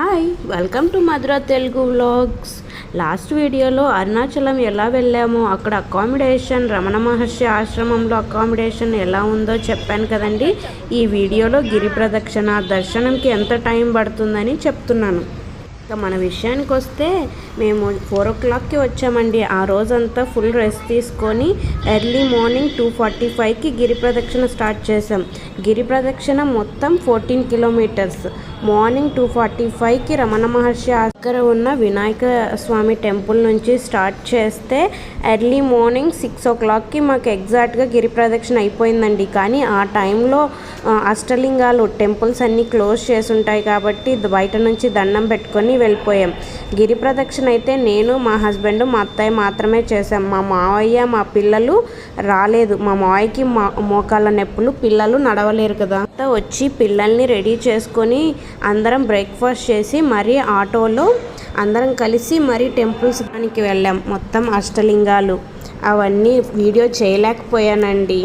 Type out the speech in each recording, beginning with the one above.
Hi welcome to Madhura Telugu vlogs last వీడియోలో అరుణాచలం ఎలా వెళ్ళామో అక్కడ అకామిడేషన్ రమణ మహర్షి ఆశ్రమంలో అకామిడేషన్ ఎలా ఉందో చెప్పాను కదండి. ఈ వీడియోలో గిరి ప్రదక్షిణ దర్శనంకి ఎంత టైం పడుతుందని చెప్తున్నాను. ఇక మన విషయానికి వస్తే మేము ఫోర్ ఓ క్లాక్కి వచ్చామండి. ఆ రోజంతా ఫుల్ రెస్ట్ తీసుకొని ఎర్లీ మార్నింగ్ టూ ఫార్టీ ఫైవ్కి గిరి ప్రదక్షిణ స్టార్ట్ చేసాం గిరి ప్రదక్షిణ మొత్తం fourteen kilometres morning two forty ఫైవ్కి రమణ మహర్షి దగ్గర ఉన్న వినాయక స్వామి టెంపుల్ నుంచి స్టార్ట్ చేస్తే ఎర్లీ మార్నింగ్ సిక్స్ ఓ క్లాక్కి మాకు ఎగ్జాక్ట్గా గిరి ప్రదక్షిణ అయిపోయిందండి. కానీ ఆ టైంలో అష్టలింగాలు టెంపుల్స్ అన్నీ క్లోజ్ చేసి ఉంటాయి కాబట్టి బయట నుంచి దండం పెట్టుకొని వెళ్ళిపోయాం. గిరి ప్రదక్షిణ అయితే నేను మా హస్బెండ్ మా అత్తయ్య మాత్రమే చేసాం మా మావయ్య మా పిల్లలు రాలేదు. మా మావయ్యకి మా మోకాళ్ళ నొప్పులు పిల్లలు నడవలేరు కదా. అంతా వచ్చి పిల్లల్ని రెడీ చేసుకొని అందరం బ్రేక్ఫాస్ట్ చేసి మరీ ఆటోలో అందరం కలిసి మరీ టెంపుల్స్ దానికి వెళ్ళాం. మొత్తం అష్టలింగాలు అవన్నీ వీడియో చేయలేకపోయానండి.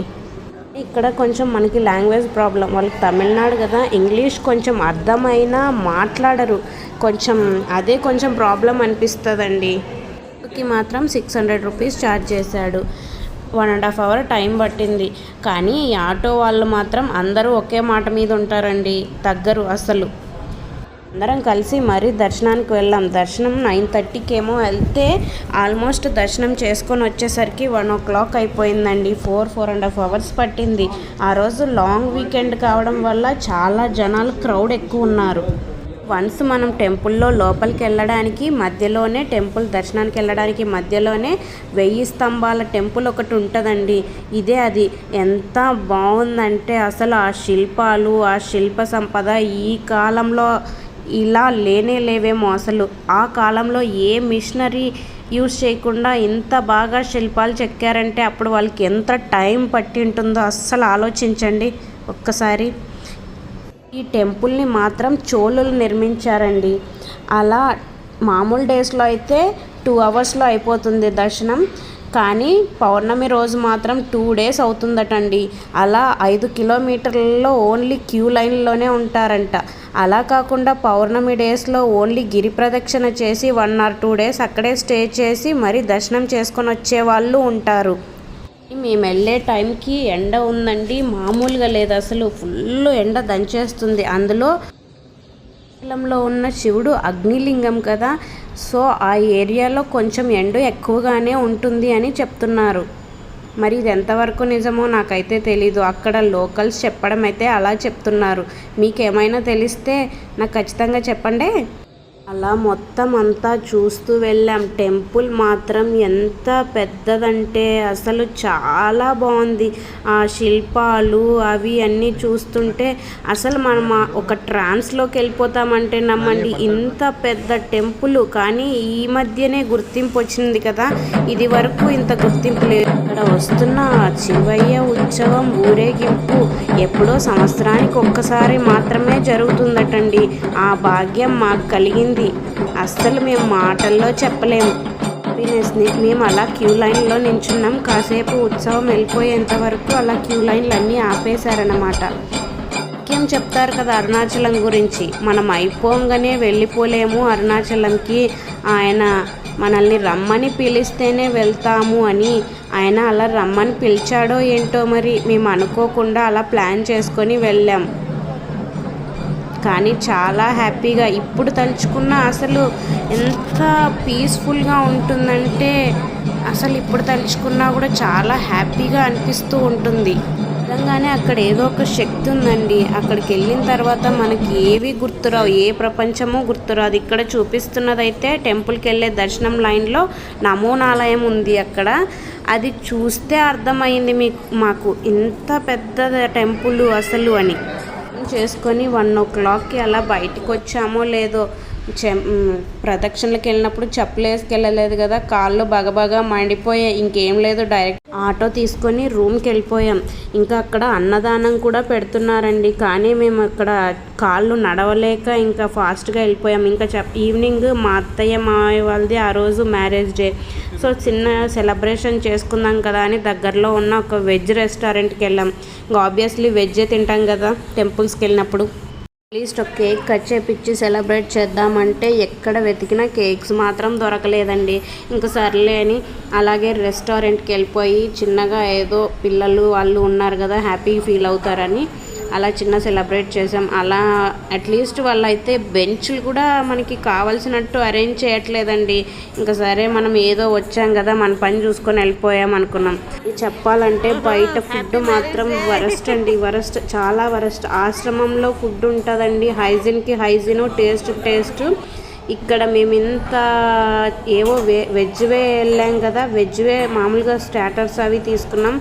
ఇక్కడ కొంచెం మనకి లాంగ్వేజ్ ప్రాబ్లం. వాళ్ళకి తమిళనాడు కదా ఇంగ్లీష్ కొంచెం అర్థమైనా మాట్లాడరు. కొంచెం అదే కొంచెం ప్రాబ్లం అనిపిస్తుందండి. మాత్రం సిక్స్ హండ్రెడ్ రూపీస్ ఛార్జ్ చేశాడు. One and half hour time పట్టింది. కానీ ఈ ఆటో వాళ్ళు మాత్రం అందరూ ఒకే మాట మీద ఉంటారండి. తగ్గరు అసలు. అందరం కలిసి మరీ దర్శనానికి వెళ్ళాం. దర్శనం నైన్ థర్టీకేమో వెళ్తే ఆల్మోస్ట్ దర్శనం చేసుకొని వచ్చేసరికి వన్ ఓ క్లాక్ అయిపోయిందండి. Four four and half hours పట్టింది. ఆ రోజు లాంగ్ వీకెండ్ కావడం వల్ల చాలా జనాలు క్రౌడ్ ఎక్కువ ఉన్నారు. వన్స్ మనం టెంపుల్లో లోపలికి వెళ్ళడానికి మధ్యలోనే టెంపుల్ దర్శనానికి వెళ్ళడానికి మధ్యలోనే వెయ్యి స్తంభాల టెంపుల్ ఒకటి ఉంటుందండి. ఇదే అది. ఎంత బాగుందంటే అసలు ఆ శిల్పాలు ఆ శిల్ప సంపద ఈ కాలంలో ఇలా లేనే లేవేమో అసలు. ఆ కాలంలో ఏ మిషనరీ యూజ్ చేయకుండా ఇంత బాగా శిల్పాలు చెక్కారంటే అప్పుడు వాళ్ళకి ఎంత టైం పట్టి ఉంటుందో అస్సలు ఆలోచించండి ఒక్కసారి. ఈ టెంపుల్ని మాత్రం చోళులు నిర్మించారండి. అలా మామూలు డేస్లో అయితే టూ అవర్స్లో అయిపోతుంది దర్శనం. కానీ పౌర్ణమి రోజు మాత్రం టూ డేస్ అవుతుందటండి. అలా ఐదు కిలోమీటర్లలో ఓన్లీ క్యూ లైన్లోనే ఉంటారంట. అలా కాకుండా పౌర్ణమి డేస్లో ఓన్లీ గిరి ప్రదక్షిణ చేసి వన్ ఆర్ టూ డేస్ అక్కడే స్టే చేసి మరి దర్శనం చేసుకొని వచ్చే వాళ్ళు ఉంటారు. మేము వెళ్ళే టైంకి ఎండ ఉందండి. మామూలుగా లేదు అసలు. ఫుల్ ఎండ దంచేస్తుంది. అందులో లో ఉన్న శివుడు అగ్నిలింగం కదా. సో ఆ ఏరియాలో కొంచెం ఎండ ఎక్కువగానే ఉంటుంది అని చెప్తున్నారు. మరి ఇది ఎంతవరకు నిజమో నాకైతే తెలీదు. అక్కడ లోకల్స్ చెప్పడం అయితే అలా చెప్తున్నారు. మీకేమైనా తెలిస్తే నాకు ఖచ్చితంగా చెప్పండి. అలా మొత్తం అంతా చూస్తూ వెళ్ళాం. టెంపుల్ మాత్రం ఎంత పెద్దదంటే అసలు చాలా బాగుంది. ఆ శిల్పాలు అవి అన్నీ చూస్తుంటే అసలు మనం ఒక ట్రాన్స్లోకి వెళ్ళిపోతామంటే నమ్మండి. ఇంత పెద్ద టెంపుల్. కానీ ఈ మధ్యనే గుర్తింపు వచ్చింది కదా. ఇది వరకు ఇంత గుర్తింపు లేదు. ఇక్కడ వస్తున్న శివయ్య ఉత్సవం ఊరేగింపు ఎప్పుడో సంవత్సరానికి ఒక్కసారి మాత్రమే జరుగుతుందటండి. ఆ భాగ్యం మాకు కలిగింది. అస్సలు మేము మాటల్లో చెప్పలేము హ్యాపీనెస్ని మేము అలా క్యూ లైన్లో నించున్నాం. కాసేపు ఉత్సవం వెళ్ళిపోయేంత వరకు అలా క్యూ లైన్లు అన్నీ ఆపేశారన్నమాట. ముఖ్యం చెప్తారు కదా అరుణాచలం గురించి. మనం అయిపోగానే వెళ్ళిపోలేము అరుణాచలంకి. ఆయన మనల్ని రమ్మని పిలిస్తేనే వెళ్తాము అని. ఆయన అలా రమ్మని పిలిచాడో ఏంటో మరి మేము అనుకోకుండా అలా ప్లాన్ చేసుకొని వెళ్ళాం. కానీ చాలా హ్యాపీగా ఇప్పుడు తలుచుకున్న అసలు ఎంత పీస్ఫుల్గా ఉంటుందంటే అసలు ఇప్పుడు తలుచుకున్నా కూడా చాలా హ్యాపీగా అనిపిస్తూ ఉంటుంది. నిజంగానే అక్కడ ఏదో ఒక శక్తి ఉందండి. అక్కడికి వెళ్ళిన తర్వాత మనకి ఏవి గుర్తురావు ఏ ప్రపంచమో గుర్తురాదు. ఇక్కడ చూపిస్తున్నదైతే టెంపుల్కి వెళ్ళే దర్శనం లైన్లో నమూనాలయం ఉంది అక్కడ. అది చూస్తే అర్థమైంది మీకు మాకు ఇంత పెద్ద టెంపుల్ అసలు అని. చేసుకొని వన్ ఓ క్లాక్కి అలా బయటకు వచ్చామో లేదో ప్రదక్షిణలకు వెళ్ళినప్పుడు చెప్పులు వేసుకెళ్ళలేదు కదా. కాళ్ళు బగబగా మండిపోయాయి. ఇంకేం లేదు. డైరెక్ట్ ఆటో తీసుకొని రూమ్కి వెళ్ళిపోయాం. ఇంకా అక్కడ అన్నదానం కూడా పెడుతున్నారండి. కానీ మేము అక్కడ కాళ్ళు నడవలేక ఇంకా ఫాస్ట్గా వెళ్ళిపోయాం. ఇంకా చెప్ ఈవినింగ్ మా అత్తయ్య మావయ్య వాళ్ళది ఆ రోజు మ్యారేజ్ డే. సో చిన్న సెలబ్రేషన్ చేసుకుందాం కదా అని దగ్గరలో ఉన్న ఒక వెజ్ రెస్టారెంట్కి వెళ్ళాం. ఆబ్వియస్లీ వెజ్జే తింటాం కదా టెంపుల్స్కి వెళ్ళినప్పుడు. అట్లీస్ట్ ఒక కేక్ కట్ చేపిచ్చి సెలబ్రేట్ చేద్దామంటే ఎక్కడ వెతికినా కేక్స్ మాత్రం దొరకలేదండి. ఇంకా సర్లే అని అలాగే రెస్టారెంట్కి వెళ్ళిపోయి చిన్నగా ఏదో పిల్లలు వాళ్ళు ఉన్నారు కదా హ్యాపీ ఫీల్ అవుతారని అలా చిన్న సెలబ్రేట్ చేసాం అలా అట్లీస్ట్ వాళ్ళైతే బెంచ్లు కూడా మనకి కావాల్సినట్టు అరేంజ్ చేయట్లేదండి. ఇంకా సరే మనం ఏదో వచ్చాం కదా మన పని చూసుకొని వెళ్ళిపోయాం అనుకున్నాం. చెప్పాలంటే బయట ఫుడ్ మాత్రం వరస్ట్ అండి వరస్ట్ చాలా వరస్ట్. ఆశ్రమంలో ఫుడ్ ఉంటుందండి హైజీన్కి హైజీను టేస్ట్ టేస్ట్. ఇక్కడ మేము ఇంత ఏవో వె వెజ్వే వెళ్ళాం కదా వెజ్వే మామూలుగా స్టార్టర్స్ అవి తీసుకున్నాం.